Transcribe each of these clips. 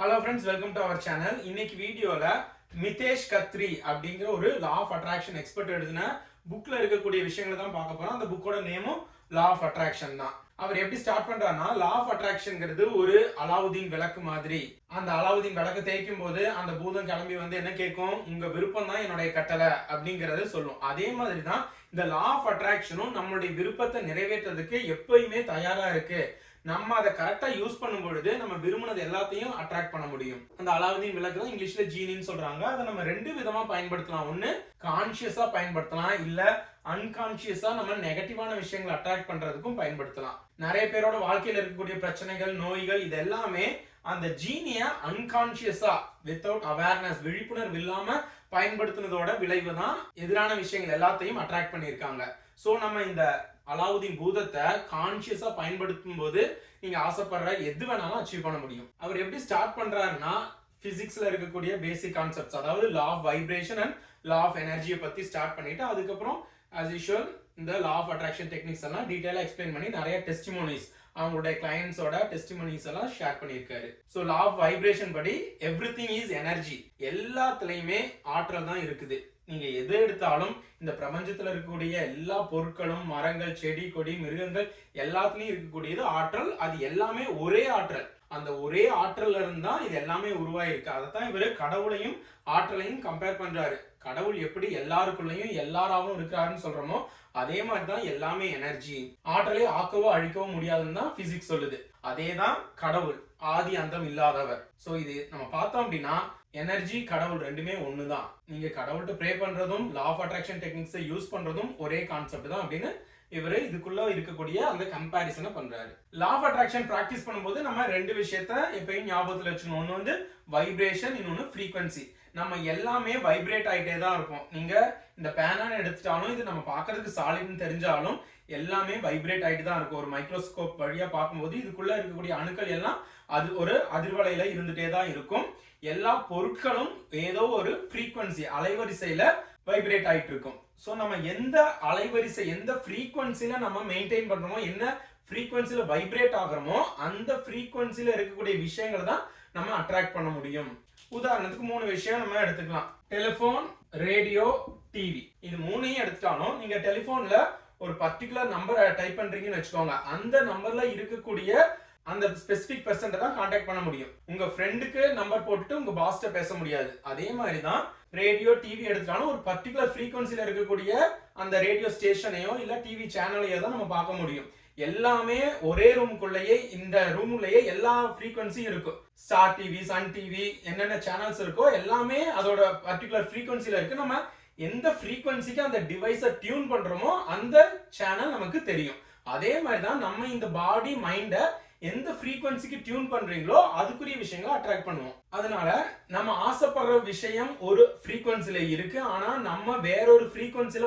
Hello friends welcome to our channel இன்னைக்கு வீடியோல மிதேஷ் கத்ரி அப்படிங்கிற ஒரு லா ஆஃப் அட்ராக்ஷன் எக்ஸ்பர்ட் எழுதின புக்ல இருக்கக்கூடிய விஷயங்களை தான் பார்க்க போறோம். அந்த புக்கோட நேமும் லா ஆஃப் அட்ராக்ஷன் தான். அவர் எப்படி ஸ்டார்ட் பண்றாருன்னா லா ஆஃப் அட்ராக்ஷன்ங்கிறது ஒரு அலாவுதீன் விளக்கு மாதிரி. அந்த அலாவுதீன் விளக்கு தேய்க்கும் போது அந்த பூதம் கிளம்பி வந்து என்ன கேட்கும்? உங்க விருப்பம் தான் என்னுடைய கட்டளை அப்படிங்கறத சொல்லும். அதே மாதிரி தான் இந்த லா ஆஃப் அட்ராக்ஷனும் நம்மளுடைய விருப்பத்தை நிறைவேற்றுறதுக்கு எப்பயுமே தயாரா இருக்கு. நம்ம அதை கரெக்டாக யூஸ் பண்ணும் பொழுது நம்ம விரும்பினது எல்லாத்தையும் அட்ராக்ட் பண்ண முடியும். அந்த அலாவுதீன் விளக்கு தான் இங்கிலீஷ்ல ஜீனின்னு சொல்றாங்க. அதை நம்ம ரெண்டு விதமா பயன்படுத்தலாம். ஒன்று கான்சியஸா பயன்படுத்தலாம். இல்ல அன்கான்சியஸா நம்ம நெகட்டிவான விஷயங்களை அட்ராக்ட் பண்றதுக்கும் பயன்படுத்தலாம். நிறைய பேரோட வாழ்க்கையில் இருக்கக்கூடிய பிரச்சனைகள் நோய்கள் இது எல்லாமே அந்த ஜீனிய அன்கான்சியஸா வித்தவுட் அவேர்னஸ் விழிப்புணர்வு இல்லாம பயன்படுத்தினதோட விளைவு தான் எதிரான விஷயங்கள் எல்லாத்தையும் அட்ராக்ட் பண்ணியிருக்காங்க. ஸோ நம்ம இந்த அலாவுதீன் பூதத்தை கான்சியஸா பயன்படுத்தும் போது நீங்க ஆசைப்படுற எது வேணாலும் அச்சீவ் பண்ண முடியும். அவர் எப்படி ஸ்டார்ட் பண்றாருன்னா பிசிக்ஸ்ல இருக்கக்கூடிய பேசிக் கான்செப்ட்ஸ் அதாவது law of vibration and law of எனர்ஜியை பத்தி ஸ்டார்ட் பண்ணிட்டு அதுக்கப்புறம் ஆஸ் யூஷுவல் இந்த லா ஆஃப் அட்ராக்ஷன் டெக்னிக்ஸ் எல்லாம் டீட்டெயிலாக எக்ஸ்பிளைன் பண்ணி நிறைய டெஸ்டிமோனிஸ் அவங்களுடைய கிளைண்ட்ஸோட டெஸ்டிமோனிஸ் எல்லாம் ஷேர் பண்ணியிருக்காரு. ஸோ லா ஆஃப் வைப்ரேஷன் படி எவ்ரி திங் இஸ் எனர்ஜி எல்லாத்துலேயுமே ஆற்றல் தான் இருக்குது. நீங்க எது எடுத்தாலும் இந்த பிரபஞ்சத்துல இருக்கக்கூடிய எல்லா பொருட்களும் மரங்கள் செடி கொடி மிருகங்கள் எல்லாத்துலயும் இருக்கக்கூடியது ஆற்றல். அது எல்லாமே ஒரே ஆற்றல். அந்த ஒரே ஆற்றல்ல இருந்தா இது எல்லாமே உருவாயிருக்கு. அதைத்தான் இவரு கடவுளையும் ஆற்றலையும் கம்பேர் பண்றாரு. கடவுள் எப்படி எல்லாருக்குள்ளயும் எல்லாராவும் இருக்கிறாருன்னு சொல்றோமோ அதே மாதிரி தான் எல்லாமே எனர்ஜி ஆற்றலை ஆக்கவோ அழிக்கவோ முடியாதுன்னு தான் பிசிக்ஸ் சொல்லுது. அதே தான் கடவுள். ஆதி அந்தம் இல்லாதவர். ஸோ இது நம்ம பார்த்தோம் அப்படின்னா எனர்ஜி கடவுள் ரெண்டுமே ஒன்று தான் நீங்கள் கடவுள்கிட்ட ப்ரே பண்ணுறதும் லா ஆஃப் அட்ராக்ஷன் டெக்னிக்ஸை யூஸ் பண்ணுறதும் ஒரே கான்செப்ட் தான் அப்படின்னு இவர் இதுக்குள்ள இருக்கக்கூடிய அந்த கம்பேரிசனை பண்றாரு. லா ஆஃப் அட்ராக்ஷன் ப்ராக்டிஸ் பண்ணும்போது நம்ம ரெண்டு விஷயத்த எப்பயும் ஞாபகத்தில் வச்சுக்கணும். ஒன்று வந்து வைப்ரேஷன் இன்னொன்று ஃப்ரீக்வன்சி நம்ம எல்லாமே வைப்ரேட் ஆகிட்டே தான் இருப்போம். நீங்கள் இந்த பேனான்னு எடுத்துட்டாலும் இது நம்ம பார்க்கறதுக்கு சாலிட்னு தெரிஞ்சாலும் எல்லாமே வைப்ரேட் ஆகிட்டு தான் இருக்கும். ஒரு மைக்ரோஸ்கோப் வழியாக பார்க்கும்போது இதுக்குள்ளே இருக்கக்கூடிய அணுக்கள் எல்லாம் அது ஒரு அதிர்வலையில் இருந்துகிட்டே தான் இருக்கும். எல்லா பொருட்களும் ஏதோ ஒரு ஃப்ரீக்வன்சி அலைவரிசையில் வைப்ரேட் ஆகிட்டு இருக்கும். ஸோ நம்ம எந்த அலைவரிசை எந்த ஃப்ரீக்வன்சில நம்ம மெயின்டைன் பண்ணுறோமோ என்ன ஃப்ரீக்வன்சில வைப்ரேட் ஆகிறோமோ அந்த ஃப்ரீக்வன்சில இருக்கக்கூடிய விஷயங்களை தான் நம்ம அட்ராக்ட் பண்ண முடியும். உதாரணத்துக்கு மூணு விஷயம் நம்ம எடுத்துக்கலாம். டெலிஃபோன் ரேடியோ டிவி இது மூணையும் எடுத்துட்டாலும் நீங்கள் டெலிஃபோனில் ஒரு பர்டிகுலர் நம்பரை டைப் பண்றீங்கன்னு வச்சுக்கோங்க. அந்த நம்பர்ல இருக்கக்கூடிய அந்த ஸ்பெசிபிக் பர்சன்ட்டை தான் காண்டாக்ட் பண்ண முடியும். உங்க ஃப்ரெண்டுக்கு நம்பர் போட்டுட்டு உங்க பாஸ்ட பேச முடியாது. அதே மாதிரி தான் ரேடியோ டிவி எடுத்துட்டாலும் ஒரு பர்டிகுலர் ஃப்ரீக்வன்சில இருக்கக்கூடிய அந்த ரேடியோ ஸ்டேஷனையோ இல்ல டிவி சேனலையோ தான் நம்ம பார்க்க முடியும். எல்லாமே ஒரே ரூமுக்குள்ளேயே இந்த ரூமுக்குள்ளேயே எல்லா ஃப்ரீக்வன்சியும் இருக்கும். ஸ்டார் டிவி சன் டிவி என்னென்ன சேனல்ஸ் இருக்கோ எல்லாமே அதோட பர்டிகுலர் ஃப்ரீக்வன்சில இருக்கு. நம்ம எந்த ஃப்ரீக்வன்சிக்கு அந்த டிவைஸை டியூன் பண்ணுறோமோ அந்த சேனல் நமக்கு தெரியும். அதே மாதிரி தான் நம்ம இந்த பாடி மைண்டை எந்த ஃப்ரீக்வன்சிக்கு டியூன் பண்ணுறீங்களோ அதுக்குரிய விஷயங்களை அட்ராக்ட் பண்ணுவோம். அதனால நம்ம ஆசைப்படுற விஷயம் ஒரு ஃப்ரீக்வன்சியில் இருக்குது ஆனால் நம்ம வேற ஒரு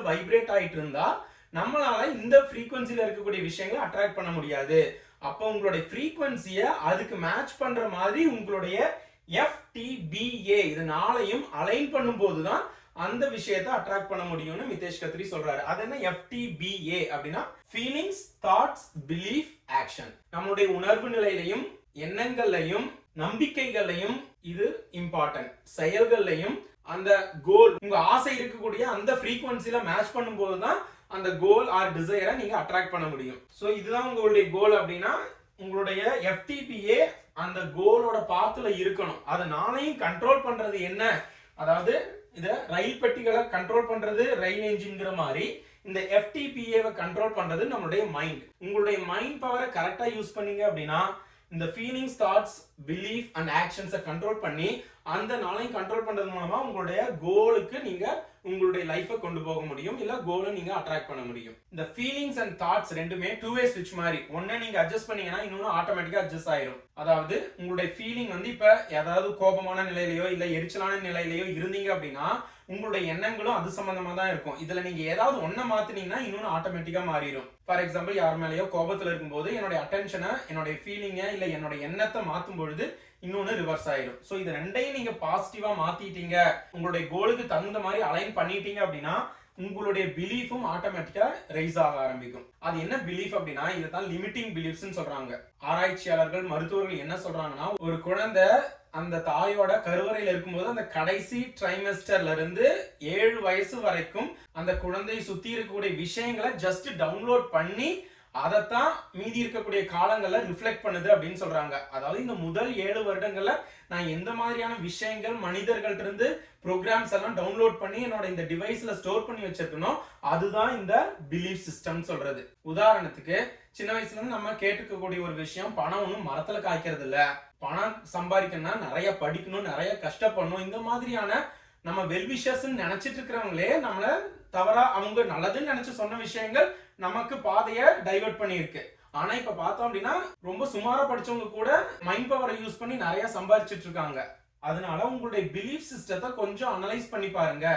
வைப்ரேட் ஆகிட்டு இருந்தால் நம்மளால இந்த ஃப்ரீக்வன்சியில் இருக்கக்கூடிய விஷயங்களை அட்ராக்ட் பண்ண முடியாது. அப்போ உங்களுடைய ஃப்ரீக்வன்சியை அதுக்கு மேட்ச் பண்ணுற மாதிரி உங்களுடைய எஃப்டிபிஏ இது நாளையும் அலைன் பண்ணும்போது தான் அந்த விஷயத்தை அட்ராக்ட் பண்ண முடியும்னு மிதேஷ் கத்ரி சொல்றாரு. அது என்ன? எஃப்டிபிஏ அப்படின்னா ஃபீலிங்ஸ் தாட்ஸ் பிலீஃப் ஆக்ஷன் நம்மளுடைய உணர்வு நிலையிலையும் எண்ணங்கள்லையும் நம்பிக்கைகள்லையும் இது இம்பார்ட்டன்ட் செயல்கள்லையும் அந்த கோல் உங்க ஆசை இருக்கக்கூடிய அந்த ஃப்ரீக்வன்சில மேட்ச் பண்ணும்போது தான் அந்த கோல் ஆர் டிசைரை நீங்க அட்ராக்ட் பண்ண முடியும். ஸோ இதுதான் உங்களுடைய கோல் அப்படின்னா உங்களுடைய எஃப்டிபிஏ அந்த கோலோட பாத்துல இருக்கணும். அதை நாளையும் கண்ட்ரோல் பண்றது என்ன? அதாவது இத ரயில் பெட்டிகளை கண்ட்ரோல் பண்றது ரயில் என்ஜின்ங்கிற மாதிரி இந்த எஃப்டிபிஏவை கண்ட்ரோல் பண்றது நம்மளுடைய மைண்ட் உங்களுடைய மைண்ட் பவரை கரெக்டா யூஸ் பண்ணீங்க அப்படின்னா இந்த ஃபீலிங்ஸ் தாட்ஸ் பிலீஃப் அண்ட் ஆக்ஷன்ஸை கண்ட்ரோல் பண்ணி அந்த நாளையும் கண்ட்ரோல் பண்றது மூலமா உங்களுடைய கோலுக்கு நீங்க உங்களுடைய லைஃபை கொண்டு போக முடியும். இல்ல கோலை நீங்க அட்ராக்ட் பண்ண முடியும். இந்த ஃபீலிங்ஸ் அண்ட் தாட்ஸ் ரெண்டுமே டூ வே ஸ்விட்ச் மாதிரி. ஒன்னு நீங்க அட்ஜஸ்ட் பண்ணீங்கன்னா இன்னொன்னு ஆட்டோமேட்டிக்கா அட்ஜஸ்ட் ஆயிரும். அதாவது உங்களுடைய ஃபீலிங் வந்து இப்ப ஏதாவது கோபமான நிலையிலயோ இல்ல எரிச்சலான நிலையிலயோ இருந்தீங்க அப்படின்னா உங்களுடைய எண்ணங்களும் அது சம்பந்தமா தான் இருக்கும். இதுல நீங்க ஏதாவது ஒன்ன மாத்தினீங்கன்னா இன்னொன்னு ஆட்டோமேட்டிக்கா மாறிடும் ஃபார் எக்ஸாம்பிள் யார் மேலேயோ கோபத்துல இருக்கும்போது என்னுடைய அட்டென்ஷனை என்னுடைய ஃபீலிங்கை இல்ல என்னோட எண்ணத்தை மாத்தும் பொழுது இன்னொன்று ரிவர்ஸ் ஆயிடும் ஸோ இது ரெண்டையும் நீங்கள் பாசிட்டிவாக மாற்றிட்டீங்க உங்களுடைய கோலுக்கு தகுந்த மாதிரி அலைன் பண்ணிட்டீங்க அப்படின்னா உங்களுடைய பிலீஃபும் ஆட்டோமேட்டிக்காக ரைஸ் ஆக ஆரம்பிக்கும். அது என்ன பிலீஃப் அப்படின்னா இதுதான் லிமிட்டிங் பிலீஃப்ஸ் சொல்கிறாங்க ஆராய்ச்சியாளர்கள் மருத்துவர்கள் என்ன சொல்கிறாங்கன்னா ஒரு குழந்தை அந்த தாயோட கருவறையில் இருக்கும்போது அந்த கடைசி ட்ரைமெஸ்டர்ல இருந்து ஏழு வயசு வரைக்கும் அந்த குழந்தையை சுத்தி இருக்கக்கூடிய விஷயங்களை ஜஸ்ட் டவுன்லோட் பண்ணி அதைத்தான் மீதி இருக்கக்கூடிய காலங்களை ரிஃப்ளெக்ட் பண்ணுது அப்படின்னு சொல்றாங்க. அதாவது இந்த முதல் ஏழு வருடங்கள்ல நான் எந்த மாதிரியான விஷயங்கள் மனிதர்கள்ட்ட இருந்து ப்ரோக்ராம்ஸ் எல்லாம் டவுன்லோட் பண்ணி என்னோட இந்த டிவைஸ்ல ஸ்டோர் பண்ணி வச்சிருக்கணும் அதுதான் இந்த பிலீஃப் சிஸ்டம் சொல்றது. உதாரணத்துக்கு சின்ன வயசுல இருந்து நம்ம கேட்டுக்கக்கூடிய ஒரு விஷயம் பணம் ஒன்றும் மரத்துல காய்க்கிறது இல்ல பணம் சம்பாதிக்கணும்னா நிறைய படிக்கணும் நிறைய கஷ்டப்படணும். இந்த மாதிரியான நம்ம வெல்விஷஸ் நினைச்சிட்டு இருக்கிறவங்களே நம்மள தவறா அவங்க நல்லதுன்னு நினைச்சு சொன்ன விஷயங்கள் நமக்கு பாதையை டைவர்ட் பண்ணியிருக்கு. ஆனா இப்ப பார்த்தோம் அப்படின்னா ரொம்ப சுமாரா படிச்சவங்க கூட மைண்ட் பவரை யூஸ் பண்ணி நிறைய சம்பாதிச்சிட்டு இருக்காங்க. அதனால உங்களுடைய பிலீஃப் சிஸ்டத்தை கொஞ்சம் அனலைஸ் பண்ணி பாருங்க.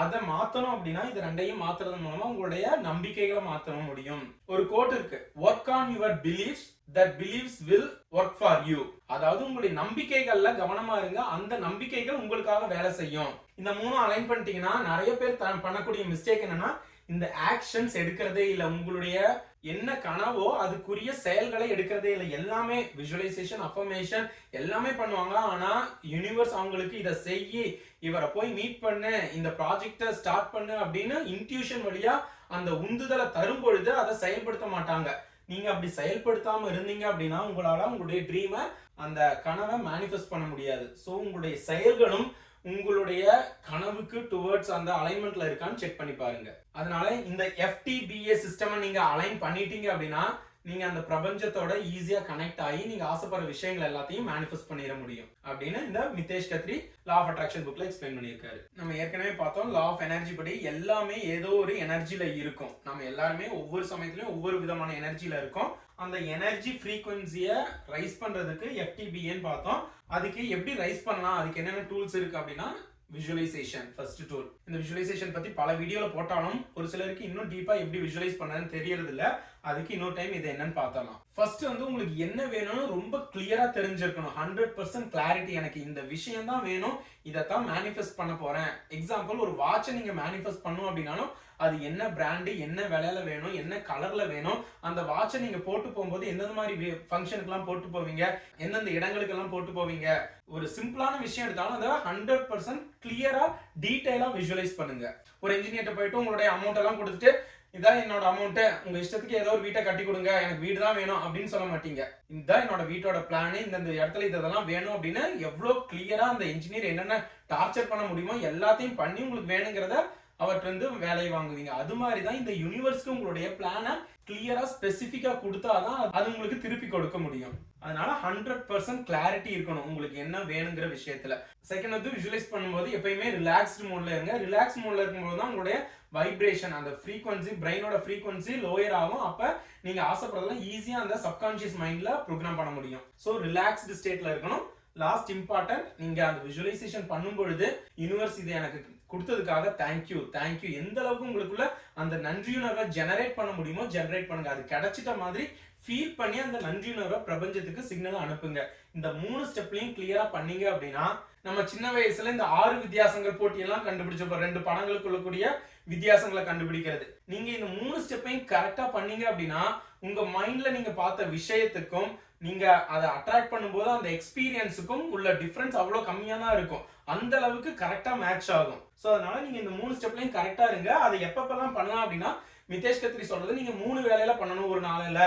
அதை மாத்தணும் அப்படின்னா இது ரெண்டையும் மாத்துறது மூலமா உங்களுடைய நம்பிக்கைகளை மாத்தணும் முடியும். ஒரு கோட் இருக்கு work on your beliefs that believes will work for you அதாவது உங்களுடைய நம்பிக்கைகள்ல கவனமா இருங்க. அந்த நம்பிக்கைகள் உங்களுக்காக வேலை செய்யும். இந்த மூணும் அலைன் பண்ணிட்டீங்கன்னா நிறைய பேர் த- பண்ணக்கூடிய மிஸ்டேக் என்னன்னா இந்த ஆக்ஷன்ஸ் எடுக்கிறதே இல்ல. உங்களுடைய என்ன கனவோ அதுக்குரிய செயல்களை எடுக்கிறதே இல்லை. எல்லாமே விஷுவலைசேஷன் அஃபர்மேஷன் எல்லாமே பண்ணுவாங்க ஆனா யூனிவர்ஸ் அவங்களுக்கு இதை செய்யி இவரை போய் மீட் பண்ணு இந்த ப்ராஜெக்டை ஸ்டார்ட் பண்ணு அப்படின்னு இன்ட்யூஷன் வழியா அந்த உந்துதலை தரும் பொழுது அதை செயல்படுத்த மாட்டாங்க. நீங்கள் அப்படி செயல்படுத்தாம இருந்தீங்க அப்படின்னா உங்களால் உங்களுடைய ட்ரீமை அந்த கனவை மேனிஃபெஸ்ட் பண்ண முடியாது. ஸோ உங்களுடைய செயல்களும் உங்களுடைய கனவுக்கு டுவர்ட்ஸ் அந்த அலைன்மெண்ட்ல இருக்கான்னு செக் பண்ணி பாருங்க. அதனால இந்த எஃப்டிபிஏ சிஸ்டம் நீங்க அலைன் பண்ணிட்டீங்க அப்படின்னா நீங்க அந்த பிரபஞ்சத்தோட ஈஸியா கனெக்ட் ஆகி நீங்க ஆசைப்படுற விஷயங்கள் எல்லாத்தையும் மேனிஃபெஸ்ட் பண்ணிட முடியும். அப்படின்னு இந்த Mitesh Khatri law of attraction புக்ல எக்ஸ்பிளைன் பண்ணியிருக்காரு. நம்ம ஏற்கனவே பார்த்தோம் லா ஆஃப் எனர்ஜி படி எல்லாமே ஏதோ ஒரு எனர்ஜியில் இருக்கும். நம்ம எல்லாருமே ஒவ்வொரு சமயத்திலயும் ஒவ்வொரு விதமான எனர்ஜியில் இருக்கும். அந்த எனர்ஜி ஃப்ரீக்வன்சியை ரைஸ் பண்ணுறதுக்கு எஃப்டிபிஏன்னு பார்த்தோம். அதுக்கு எப்படி ரைஸ் பண்ணலாம்? அதுக்கு என்னென்ன டூல்ஸ் இருக்குது அப்படின்னா விஷுவலைசேஷன் ஃபர்ஸ்ட் டூல் இந்த விஷுவலைசேஷன் பற்றி பல வீடியோவில் போட்டாலும் ஒரு சிலருக்கு இன்னும் டீப்பாக எப்படி விஷுவலைஸ் பண்ணதுன்னு தெரியறது இல்லை அதுக்கு இன்னொரு டைம் இது என்னன்னு பார்த்தலாம் ஃபர்ஸ்ட் வந்து உங்களுக்கு என்ன வேணும்னு ரொம்ப கிளியராக தெரிஞ்சிருக்கணும். ஹண்ட்ரட் பர்சன்ட் கிளாரிட்டி எனக்கு இந்த விஷயம் தான் வேணும். இதைத்தான் மேனிஃபெஸ்ட் பண்ண போகிறேன் எக்ஸாம்பிள் ஒரு வாட்சை நீங்கள் மேனிஃபெஸ்ட் பண்ணும் அப்படின்னாலும் அது என்ன பிராண்டு என்ன விலையில வேணும் என்ன கலர்ல வேணும் அந்த வாட்சை நீங்க போட்டு போகும்போது எந்தெந்த மாதிரி ஃபங்க்ஷனுக்குலாம் போட்டு போவீங்க? எந்தெந்த இடங்களுக்கெல்லாம் போட்டு போவீங்க? ஒரு சிம்பிளான விஷயம் எடுத்தாலும் அதை ஹண்ட்ரட் பர்சன்ட் கிளியரா டீட்டெயிலாக விஷுவலைஸ் பண்ணுங்க. ஒரு இன்ஜினியர்ட்ட போயிட்டு உங்களுடைய அமௌண்ட் எல்லாம் கொடுத்துட்டு இதான் என்னோட அமௌண்ட்டு உங்க இஷ்டத்துக்கு ஏதோ ஒரு வீட்டை கட்டி கொடுங்க. எனக்கு வீடு தான் வேணும். அப்படின்னு சொல்ல மாட்டீங்க. இதுதான் என்னோட வீட்டோட பிளானு இந்த இந்த இடத்துல இதெல்லாம் வேணும் அப்படின்னு எவ்வளோ கிளியரா அந்த இன்ஜினியர் என்னென்ன டார்ச்சர் பண்ண முடியுமோ எல்லாத்தையும் பண்ணி உங்களுக்கு வேணுங்கிறத அவர்கிட்ட வந்து வேலையை வாங்குவீங்க. அது மாதிரி தான் இந்த யூனிவர்ஸ்க்கு உங்களுடைய பிளானை கிளியரா ஸ்பெசிஃபிக்கா கொடுத்தாதான் அது உங்களுக்கு திருப்பி கொடுக்க முடியும். அதனால ஹண்ட்ரட் பர்சன்ட் கிளாரிட்டி இருக்கணும். உங்களுக்கு என்ன வேணுங்கிற விஷயத்துல. செகண்ட் வந்து விஷுவலைஸ் பண்ணும்போது எப்பயுமே ரிலாக்ஸ்டு மோட்ல இருங்க. ரிலாக்ஸ் மோட்ல இருக்கும்போது தான் உங்களுடைய வைப்ரேஷன் அந்த ஃப்ரீக்வன்சி பிரெயினோட ஃப்ரீக்வன்சி லோயர் ஆகும். அப்ப நீங்க ஆசைப்படுறதெல்லாம் ஈஸியா அந்த சப்கான்சியஸ் மைண்ட்ல ப்ரோக்ராம் பண்ண முடியும். ஸோ ரிலாக்ஸ்டு ஸ்டேட்ல இருக்கணும். லாஸ்ட் இம்பார்ட்டன்ட் நீங்க அந்த விஜுவலைசேஷன் பண்ணும் பொழுது யூனிவர்ஸ் இது எனக்கு கொடுத்ததுக்காக தேங்க்யூ தேங்க்யூ எந்த அளவுக்கு உங்களுக்குள்ள அந்த நன்றியுணர்வை ஜெனரேட் பண்ண முடியுமோ ஜெனரேட் பண்ணுங்க. அது கிடைச்சிட்ட மாதிரி ஃபீல் பண்ணி அந்த நன்றியுணர்வை பிரபஞ்சத்துக்கு சிக்னல் அனுப்புங்க. இந்த மூணு ஸ்டெப்லையும் கிளியரா பண்ணீங்க அப்படின்னா நம்ம சின்ன வயசுல இந்த ஆறு வித்தியாசங்கள் போட்டியெல்லாம் கண்டுபிடிச்சப்போ ரெண்டு படங்களுக்குள்ள கூடிய வித்தியாசங்களை கண்டுபிடிக்கிறது. நீங்க இந்த மூணு ஸ்டெப்பையும் கரெக்டா பண்ணீங்க அப்படின்னா உங்க மைண்ட்ல நீங்க பார்த்த விஷயத்துக்கும் நீங்க அதை அட்ராக்ட் பண்ணும்போது அந்த எக்ஸ்பீரியன்ஸுக்கும் உள்ள டிஃப்ரென்ஸ் அவ்வளோ கம்மியாக தான் இருக்கும். அந்த அளவுக்கு கரெக்டாக மேட்ச் ஆகும். ஸோ அதனால நீங்க இந்த மூணு ஸ்டெப்லையும் கரெக்டாக இருங்க. அதை எப்பப்பெல்லாம் பண்ணலாம் அப்படின்னா மிதேஷ் கத்ரி சொல்றது நீங்க மூணு வேலையில பண்ணணும் ஒரு நாளையில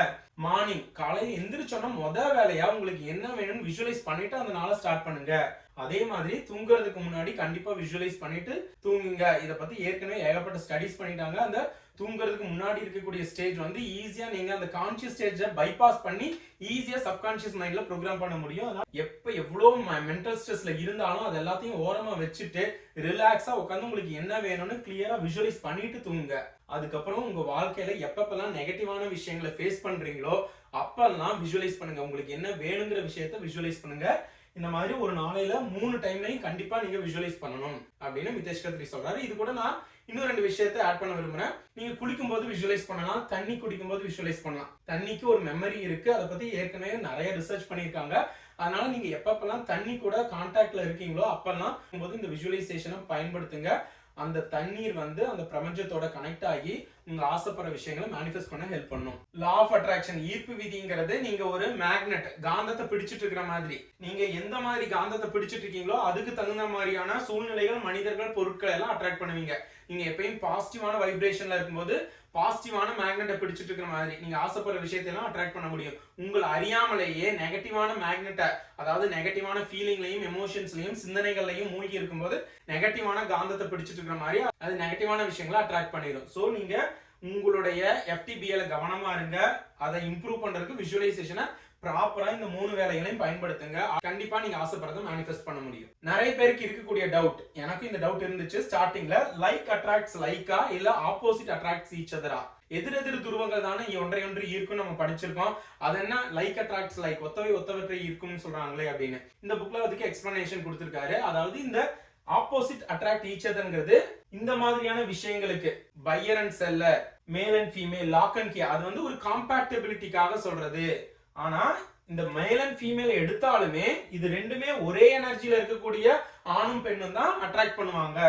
மார்னிங் காலையில் எந்திரிச்சோன்னா முத வேலையா உங்களுக்கு என்ன வேணும்னு விஷுவலைஸ் பண்ணிட்டு அந்த நாளை ஸ்டார்ட் பண்ணுங்க. அதே மாதிரி தூங்குறதுக்கு முன்னாடி கண்டிப்பா விஷுவலைஸ் பண்ணிட்டு தூங்குங்க. இதை பத்தி ஏற்கனவே ஏகப்பட்ட ஸ்டடிஸ் பண்ணிட்டாங்க. அந்த தூங்குறதுக்கு முன்னாடி இருக்கக்கூடிய ஸ்டேஜ் வந்து ஈஸியா நீங்க அந்த கான்சியஸ் ஸ்டேஜை பைபாஸ் பண்ணி ஈஸியா சப்கான்ஷியஸ் மைண்டில் ப்ரோக்ராம் பண்ண முடியும். அதனால் எப்போ எவ்வளவு மென்டல் ஸ்ட்ரெஸ்ல இருந்தாலும் அது எல்லாத்தையும் ஓரமா வச்சுட்டு ரிலாக்ஸா உட்காந்து உங்களுக்கு என்ன வேணும்னு கிளியரா விஷுவலைஸ் பண்ணிட்டு தூங்குங்க அதுக்கப்புறம் உங்க வாழ்க்கையில எப்பப்பெல்லாம் நெகட்டிவான விஷயங்களை ஃபேஸ் பண்றீங்களோ அப்பெல்லாம் விஷுவலைஸ் பண்ணுங்க. உங்களுக்கு என்ன வேணுங்கிற விஷயத்த விஷுவலைஸ் பண்ணுங்க. இந்த மாதிரி ஒரு நாளையில மூணு டைம்லையும் கண்டிப்பா நீங்க விஷுவலைஸ் பண்ணணும் அப்படின்னு மிதேஷ் கத்ரி சொல்றாரு. இது கூட நான் இன்னும் ரெண்டு விஷயத்தை ஆட் பண்ண விரும்புறேன். நீங்க குளிக்கும் போது விஷுவலைஸ் பண்ணலாம். தண்ணி குடிக்கும் போது விஷுவலைஸ் பண்ணலாம். தண்ணிக்கு ஒரு மெமரி இருக்கு. அதை பத்தி ஏற்கனவே நிறைய ரிசர்ச் பண்ணியிருக்காங்க. அதனால நீங்க எப்பப்பெல்லாம் தண்ணி கூட கான்டாக்ட்ல இருக்கீங்களோ அப்பெல்லாம் போது இந்த விஜுவலைசேஷனை பயன்படுத்துங்க. அந்த தண்ணீர் வந்து அந்த பிரபஞ்சத்தோட கனெக்ட் ஆகி உங்கள் ஆசைப்படுற விஷயங்களை மேனிஃபெஸ்ட் பண்ண ஹெல்ப் பண்ணும். லா ஆஃப் அட்ராக்ஷன் ஈர்ப்பு விதிங்கிறது நீங்க ஒரு மேக்னெட் காந்தத்தை பிடிச்சிட்டு இருக்கிற மாதிரி. நீங்க எந்த மாதிரி காந்தத்தை பிடிச்சிட்டு இருக்கீங்களோ அதுக்கு தகுந்த மாதிரியான சூழ்நிலைகள் மனிதர்கள் பொருட்கள் எல்லாம் அட்ராக்ட் பண்ணுவீங்க. நீங்க எப்பயும் பாசிட்டிவான வைப்ரேஷன்ல இருக்கும்போது பாசிட்டிவான மேக்னெட்டை பிடிச்சிட்டு இருக்கிற மாதிரி நீங்க ஆசைப்படுற விஷயத்தையெல்லாம் அட்ராக்ட் பண்ண முடியும். உங்களை அறியாமலேயே நெகட்டிவான மேக்னெட்டை அதாவது நெகட்டிவான ஃபீலிங்லையும் எமோஷன்ஸ்லையும் சிந்தனைகள்லையும் மூழ்கி இருக்கும்போது நெகட்டிவான காந்தத்தை பிடிச்சிட்டு இருக்கிற மாதிரி அது நெகட்டிவான விஷயங்களை அட்ராக்ட் பண்ணிடும் ஸோ நீங்க உங்களுடைய எஃப்டிபிஎல கவனமா இருங்க. அதை இம்ப்ரூவ் பண்றதுக்கு விஷுவலைசேஷனை ப்ராப்பரா இந்த மூணு வேலைகளையும் பயன்படுத்துங்க. கண்டிப்பா நீங்க ஆசைப்படுறத மேனிஃபெஸ்ட் பண்ண முடியும். நிறைய பேருக்கு இருக்கக்கூடிய டவுட் எனக்கு இந்த டவுட் இருந்துச்சு ஸ்டார்டிங்ல லைக் அட்ராக்ட்ஸ் லைக்கா இல்ல ஆப்போசிட் அட்ராக்ட்ஸ் ஈச் அதரா எதிரெதிர் துருவங்கள் தானே ஒன்றை ஒன்று ஈர்க்கும் நம்ம படிச்சிருக்கோம். அது என்ன? லைக் அட்ராக்ட்ஸ் லைக் ஒத்தவை ஒத்தவற்றை ஈர்க்கும்னு சொல்றாங்களே அப்படின்னு. இந்த புக்ல அதுக்கு எக்ஸ்பிளனேஷன் கொடுத்திருக்காரு. அதாவது இந்த ஆப்போசிட் அட்ராக்ட் ஈச் அதர்ங்கிறது இந்த மாதிரியான விஷயங்களுக்கு buyer and seller male and female lock and key அது வந்து ஒரு காம்பேட்டபிலிட்டிக்காக சொல்றது. ஆனா இந்த மேல் அண்ட் ஃபீமேல் எடுத்தாலுமே இது ரெண்டுமே ஒரே எனர்ஜியில இருக்கக்கூடிய ஆணும் பெண்ணும் தான் அட்ராக்ட் பண்ணுவாங்க.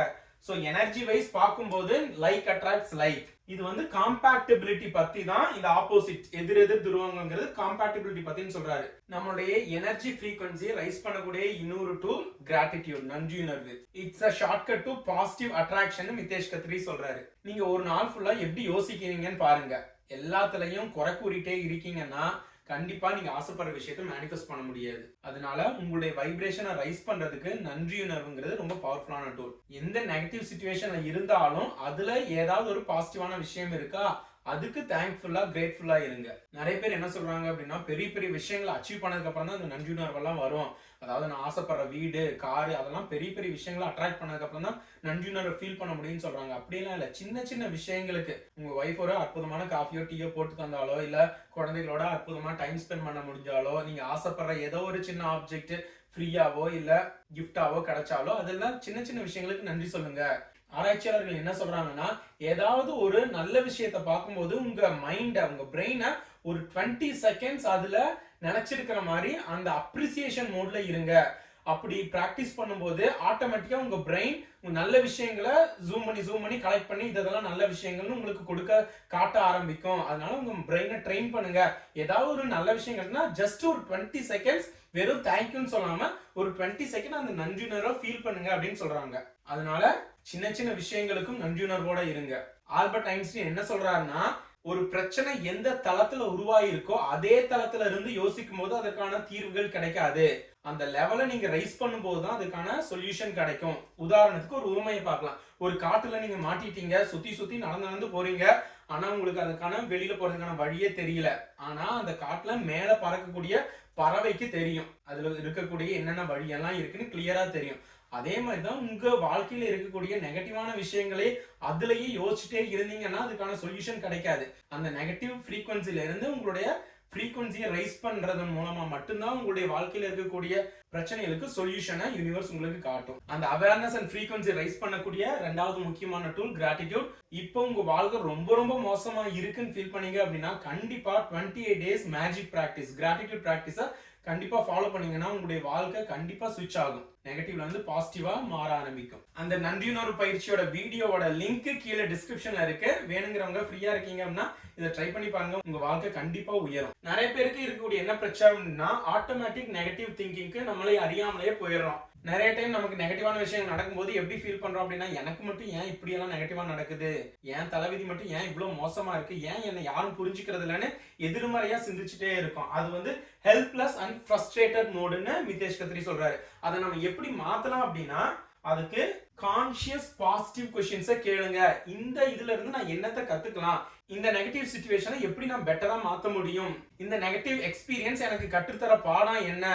ஸோ எனர்ஜி வைஸ் பார்க்கும்போது லைக் அட்ராக்ட்ஸ் லைக் இது வந்து காம்பேக்டிபிலிட்டி பத்தி தான் இந்த ஆப்போசிட் எதிர் எதிர் துருவங்கிறது காம்பேட்டபிலிட்டி பத்தின்னு சொல்றாரு. நம்மளுடைய எனர்ஜி ஃப்ரீக்வன்சியை ரைஸ் பண்ணக்கூடிய இன்னொரு டூல் கிராட்டிடியூட் நன்றி உணர்வு. It's a shortcut to positive attraction Mitesh Khatri சொல்றாரு. நீங்க ஒரு நாள் ஃபுல்லா எப்படி யோசிக்கிறீங்கன்னு பாருங்க. எல்லாத்துலயும் குறை கூறிட்டே இருக்கீங்கன்னா கண்டிப்பா நீங்க ஆசைப்படுற விஷயத்த மேனிஃபெஸ்ட் பண்ண முடியாது. அதனால உங்களுடைய வைப்ரேஷனை ரைஸ் பண்றதுக்கு நன்றியுணர்வுங்கிறது ரொம்ப பவர்ஃபுல்லான டூல் எந்த நெகட்டிவ் சுச்சுவேஷன்ல இருந்தாலும் அதுல ஏதாவது ஒரு பாசிட்டிவான விஷயம் இருக்கா? அதுக்கு தேங்க்ஃபுல்லாக கிரேட்ஃபுல்லாக இருங்க. நிறைய பேர் என்ன சொல்கிறாங்க அப்படின்னா பெரிய பெரிய விஷயங்களை அச்சீவ் பண்ணதுக்கு அப்புறம் தான் அந்த நன்றியுணர்வெல்லாம் வரும். அதாவது நான் ஆசைப்படுற வீடு காரு அதெல்லாம் பெரிய பெரிய விஷயங்களை அட்ராக்ட் பண்ணதுக்கு அப்புறம் தான் நன்றியுணர்வை ஃபீல் பண்ண முடியும்னு சொல்கிறாங்க அப்படிலாம் இல்லை. சின்ன சின்ன விஷயங்களுக்கு உங்கள் ஒய்ஃப் ஒரு அற்புதமான காஃபியோ டீயோ போட்டு தந்தாலோ இல்லை குழந்தைகளோட அற்புதமாக டைம் ஸ்பெண்ட் பண்ண முடிஞ்சாலோ நீங்கள் ஆசைப்படுற ஏதோ ஒரு சின்ன ஆப்ஜெக்ட் ஃப்ரீயாவோ இல்லை கிஃப்டாவோ கிடைச்சாலோ அதெல்லாம் சின்ன சின்ன விஷயங்களுக்கு நன்றி சொல்லுங்க. ஆராய்ச்சியாளர்கள் என்ன சொல்றாங்கன்னா ஏதாவது ஒரு நல்ல விஷயத்த பார்க்கும்போது உங்க மைண்டை உங்க பிரெயினை ஒரு டுவெண்ட்டி செகண்ட்ஸ் அதுல நினைச்சிருக்கிற மாதிரி அந்த அப்ரிசியேஷன் மோட்ல இருங்க. அப்படி ப்ராக்டிஸ் பண்ணும்போது ஆட்டோமேட்டிக்கா உங்க பிரெயின் நல்ல விஷயங்களை ஜூம் பண்ணி ஜூம் பண்ணி கலெக்ட் பண்ணி இதெல்லாம் நல்ல விஷயங்கள்னு உங்களுக்கு கொடுக்க காட்ட ஆரம்பிக்கும். அதனால உங்க பிரெயினை ட்ரெயின் பண்ணுங்க. ஏதாவது ஒரு நல்ல விஷயங்கள்னா ஜஸ்ட் ஒரு டுவெண்ட்டி செகண்ட்ஸ் வெறும் தேங்க்யூன்னு சொல்லாம ஒரு டுவெண்ட்டி செகண்ட் அந்த நன்றியுணர்வை ஃபீல் பண்ணுங்க அப்படின்னு சொல்றாங்க. அதனால சின்ன சின்ன விஷயங்களுக்கும் நன்றியுணர்வோட இருங்க. ஆல்பர்ட் ஐன்ஸ்டீன் என்ன சொல்றாருன்னா ஒரு பிரச்சனை எந்த தளத்துல உருவாயிருக்கோ அதே தளத்துல இருந்து யோசிக்கும் போது அதற்கான தீர்வுகள் கிடைக்காது. அந்த லெவலை நீங்க ரைஸ் பண்ணும்போது தான் அதுக்கான சொல்யூஷன் கிடைக்கும். உதாரணத்துக்கு ஒரு உரிமையை பார்க்கலாம். ஒரு காட்டுல நீங்க மாட்டிட்டீங்க சுத்தி சுத்தி நடந்து நடந்து போறீங்க. ஆனா உங்களுக்கு அதுக்கான வெளியில போறதுக்கான வழியே தெரியல. ஆனா அந்த காட்டுல மேல பறக்கக்கூடிய பறவைக்கு தெரியும். அதுல இருக்கக்கூடிய என்னென்ன வழியெல்லாம் இருக்குன்னு கிளியரா தெரியும். அதே மாதிரி தான் உங்க வாழ்க்கையில இருக்கக்கூடிய நெகட்டிவான விஷயங்களே அதுலயே யோசிச்சுட்டே இருந்தீங்கன்னா அதுக்கான சொல்யூஷன் கிடைக்காது. அந்த நெகட்டிவ் ஃப்ரீக்வன்சில இருந்து உங்களுடைய ஃப்ரீக்குவன்சியை ரைஸ் பண்ணுறதன் மூலமா மட்டும்தான் உங்களுடைய வாழ்க்கையில் இருக்கக்கூடிய பிரச்சனைகளுக்கு சொல்யூஷனை யூனிவர்ஸ் உங்களுக்கு காட்டும். அந்த அவேர்னஸ் அண்ட் ஃப்ரீக்குவன்சி ரைஸ் பண்ணக்கூடிய ரெண்டாவது முக்கியமான டூல் கிராட்டிடியூட் இப்போ உங்க வாழ்க்கை ரொம்ப ரொம்ப மோசமா இருக்குன்னு ஃபீல் பண்ணீங்க அப்படின்னா கண்டிப்பா twenty eight days magic practice gratitude ப்ராக்டிஸை கண்டிப்பாக ஃபாலோ பண்ணீங்கன்னா உங்களுடைய வாழ்க்கை கண்டிப்பாக சுவிட்ச் ஆகும். நெகட்டிவ்ல இருந்து பாசிட்டிவாக மாற ஆரம்பிக்கும். அந்த நன்றியுணர்வு பயிற்சியோட வீடியோவோட லிங்க் கீழே டிஸ்கிரிப்ஷன்ல இருக்கு. வேணுங்கிறவங்க ஃப்ரீயா இருக்கீங்க அப்படின்னா இதை ட்ரை பண்ணி பாருங்க. உங்க வாழ்க்கை கண்டிப்பா உயரும். நிறைய பேருக்கு இருக்கக்கூடிய என்ன பிரச்சனைனா ஆட்டோமேட்டிக் நெகட்டிவ் திங்கிங்க்கு நம்மளே அறியாமலே போயிடுறோம். நிறைய டைம் நமக்கு நெகட்டிவான விஷயங்கள் நடக்கும்போது எப்படி ஃபீல் பண்றோம் அப்படின்னா எனக்கு மட்டும் ஏன் இப்படி எல்லாம் நெகட்டிவா நடக்குது? ஏன் தலைவிதி மட்டும் ஏன் இவ்வளவு மோசமா இருக்கு? ஏன் என்னை யாரும் புரிஞ்சுக்கிறது இல்லைன்னு எதிர்மறையா சிந்திச்சுட்டே இருக்கும். அது வந்து ஹெல்ப்லெஸ் அண்ட் ஃப்ரஸ்ட்ரேட்டட் மோடுன்னு மிதேஷ் கத்ரி சொல்றாரு. அதை நம்ம எப்படி மாத்தலாம் அப்படின்னா அதுக்கு கான்ஷியஸ் பாசிட்டிவ் கொஷின்ஸை கேளுங்க. இந்த இதுல இருந்து நான் என்னத்தை கத்துக்கலாம்? இந்த நெகட்டிவ் சுச்சுவேஷனை எப்படி நான் பெட்டரா மாத்த முடியும்? இந்த நெகட்டிவ் எக்ஸ்பீரியன்ஸ் எனக்கு கற்றுத்தர பாடம் என்ன?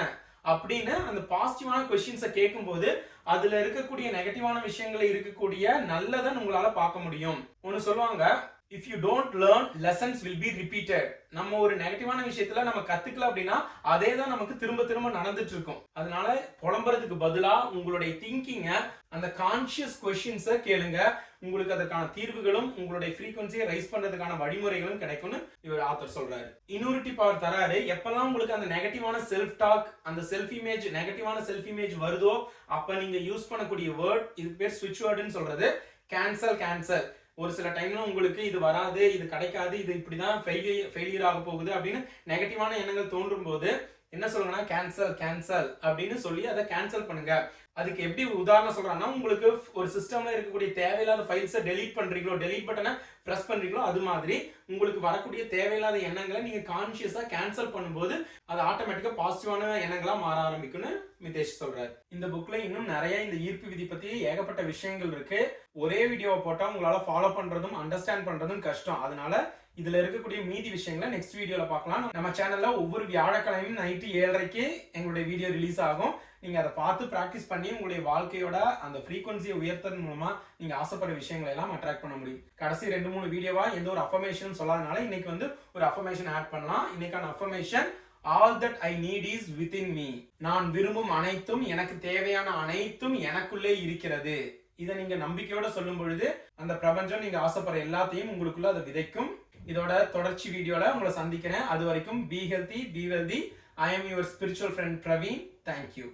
அப்படின்னு அந்த பாசிட்டிவான கொஸ்டின்ஸை கேட்கும்போது அதுல இருக்கக்கூடிய நெகட்டிவான விஷயங்களை இருக்கக்கூடிய நல்லதை உங்களால பார்க்க முடியும். ஒன்று சொல்லுவாங்க if you don't learn lessons will be repeated நம்ம ஒரு நெகட்டிவான விஷயத்துல நம்ம கத்துக்கல அப்படின்னா அதே தான் நமக்கு திரும்ப திரும்ப நடந்துட்டு இருக்கும் அதனால புலம்புறதுக்கு பதிலா உங்களுடைய திங்கிங்க அந்த கான்சியஸ் கொஷின்ஸை கேளுங்க. உங்களுக்கு அதற்கான தீர்வுகளும் உங்களுடைய ஃப்ரீக்வன்சியை ரைஸ் பண்றதுக்கான வழிமுறைகளும் கிடைக்கும்னு இவர் ஆத்தர் சொல்றாரு. இன்னொரு டிப் அவர் தராரு எப்பெல்லாம் உங்களுக்கு அந்த நெகட்டிவான செல்ஃப் டாக் அந்த செல்ஃப் இமேஜ் நெகட்டிவான செல்ஃப் இமேஜ் வருதோ அப்ப நீங்க யூஸ் பண்ணக்கூடிய வேர்ட் இதுக்கு பேர் ஸ்விட்ச் வேர்டுன்னு சொல்றது கேன்சல் கேன்சல் ஒரு சில டைம்ல உங்களுக்கு இது வராது இது கிடைக்காது இது இப்படிதான் ஃபெயிலியர் ஃபெயிலியர் ஆக போகுது அப்படின்னு நெகட்டிவான எண்ணங்கள் தோன்றும் போது என்ன சொல்லுங்கன்னா கேன்சல் கேன்சல் அப்படின்னு சொல்லி அதை கேன்சல் பண்ணுங்க. அதுக்கு எப்படி உதாரணம் சொல்றாங்கன்னா உங்களுக்கு ஒரு சிஸ்டம்ல இருக்கக்கூடிய தேவையில்லாத ஃபைல்ஸை டெலீட் பண்றீங்களோ டெலீட் பட்டனை ப்ரெஸ் பண்றீங்களோ அது மாதிரி உங்களுக்கு வரக்கூடிய தேவையில்லாத எண்ணங்களை நீங்க கான்சியஸா கேன்சல் பண்ணும்போது அது ஆட்டோமேட்டிக்கா பாசிட்டிவான எண்ணங்களா மாற ஆரம்பிக்கும்னு மிதேஷ் சொல்றாரு. இந்த புக்ல இன்னும் நிறைய இந்த ஈர்ப்பு விதி பத்தி ஏகப்பட்ட விஷயங்கள் இருக்கு. ஒரே வீடியோவை போட்டா உங்களால ஃபாலோ பண்றதும் அண்டர்ஸ்டாண்ட் பண்றதும் கஷ்டம். அதனால இதில் இருக்கக்கூடிய மீதி விஷயங்களை நெக்ஸ்ட் வீடியோவில் பார்க்கலாம். நம்ம சேனலில் ஒவ்வொரு வியாழக்கிழமையும் நைட்டு ஏழரைக்கு எங்களுடைய வீடியோ ரிலீஸ் ஆகும். நீங்கள் அதை பார்த்து ப்ராக்டிஸ் பண்ணி உங்களுடைய வாழ்க்கையோட அந்த ஃப்ரீக்வன்சியை உயர்த்ததன் மூலமாக நீங்கள் ஆசைப்படுற விஷயங்களை எல்லாம் அட்ராக்ட் பண்ண முடியும். கடைசி ரெண்டு மூணு வீடியோவாக எந்த ஒரு அஃபர்மேஷன் சொல்லாதனால இன்னைக்கு வந்து ஒரு அஃபர்மேஷன் ஆட் பண்ணலாம். இன்னைக்கான affirmation all that I need is within me நான் விரும்பும் அனைத்தும் எனக்கு தேவையான அனைத்தும் எனக்குள்ளே இருக்கிறது. இதை நீங்க நம்பிக்கையோட சொல்லும் பொழுது அந்த பிரபஞ்சம் நீங்க ஆசைப்படுற எல்லாத்தையும் உங்களுக்குள்ள அதை விதைக்கும். இதோட தொடர்ச்சி வீடியோல உங்களை சந்திக்கிறேன். அது வரைக்கும் be healthy be wealthy I am your spiritual friend Praveen thank you